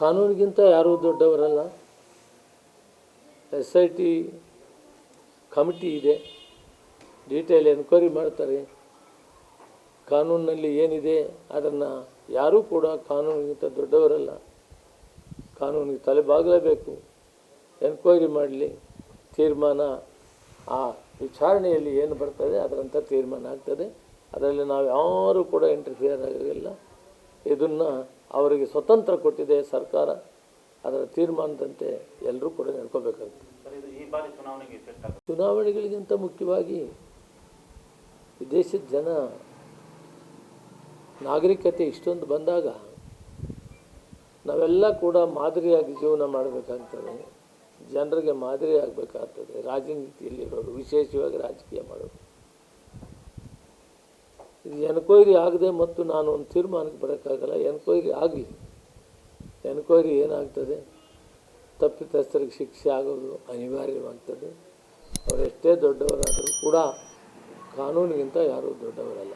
ಕಾನೂನಿಗಿಂತ ಯಾರೂ ದೊಡ್ಡವರಲ್ಲ. S I T committee ಇದೆ. ಡೀಟೇಲ್ ಎನ್ಕ್ವೈರಿ ಮಾಡ್ತಾರೆ. ಕಾನೂನಿನಲ್ಲಿ ಏನಿದೆ ಅದನ್ನು ಯಾರೂ ಕೂಡ ಕಾನೂನಿಗಿಂತ ದೊಡ್ಡವರಲ್ಲ. ಕಾನೂನಿಗೆ ತಲೆಬಾಗಲೇಬೇಕು. ಎನ್ಕ್ವೈರಿ ಮಾಡಲಿ. ತೀರ್ಮಾನ ಆ ವಿಚಾರಣೆಯಲ್ಲಿ ಏನು ಬರ್ತದೆ ಅದರಂಥ ತೀರ್ಮಾನ ಆಗ್ತದೆ. ಅದರಲ್ಲಿ ನಾವು ಯಾರೂ ಕೂಡ ಇಂಟರ್ಫಿಯರ್ ಆಗೋದಿಲ್ಲ. ಇದನ್ನು ಅವರಿಗೆ ಸ್ವತಂತ್ರ ಕೊಟ್ಟಿದೆ ಸರ್ಕಾರ. ಅದರ ತೀರ್ಮಾನದಂತೆ ಎಲ್ಲರೂ ಕೂಡ ನಡ್ಕೋಬೇಕಾಗ್ತದೆ ಚುನಾವಣೆಗಳಿಗಿಂತ ಮುಖ್ಯವಾಗಿ ದೇಶದ ಜನ ನಾಗರಿಕತೆ ಇಷ್ಟೊಂದು ಬಂದಾಗ ನಾವೆಲ್ಲ ಕೂಡ ಮಾದರಿಯಾಗಿ ಜೀವನ ಮಾಡಬೇಕಾಗ್ತದೆ. ಜನರಿಗೆ ಮಾದರಿ ಆಗಬೇಕಾಗ್ತದೆ ರಾಜನೀತಿಯಲ್ಲಿರೋರು ವಿಶೇಷವಾಗಿ ರಾಜಕೀಯ ಮಾಡೋರು. ಎನ್ಕ್ವೈರಿ ಆಗದೆ ಮತ್ತು ನಾನು ಒಂದು ತೀರ್ಮಾನಕ್ಕೆ ಬರೋಕ್ಕಾಗಲ್ಲ, ಎನ್ಕ್ವೈರಿ ಆಗಲಿ. ಎನ್ಕ್ವೈರಿ ಏನಾಗ್ತದೆ? ತಪ್ಪಿತಸ್ಥರಿಗೆ ಶಿಕ್ಷೆ ಆಗೋದು ಅನಿವಾರ್ಯವಾಗ್ತದೆ. ಅವರೆಷ್ಟೇ ದೊಡ್ಡವರಾದರೂ ಕೂಡ ಕಾನೂನಿಗಿಂತ ಯಾರೂ ದೊಡ್ಡವರಲ್ಲ.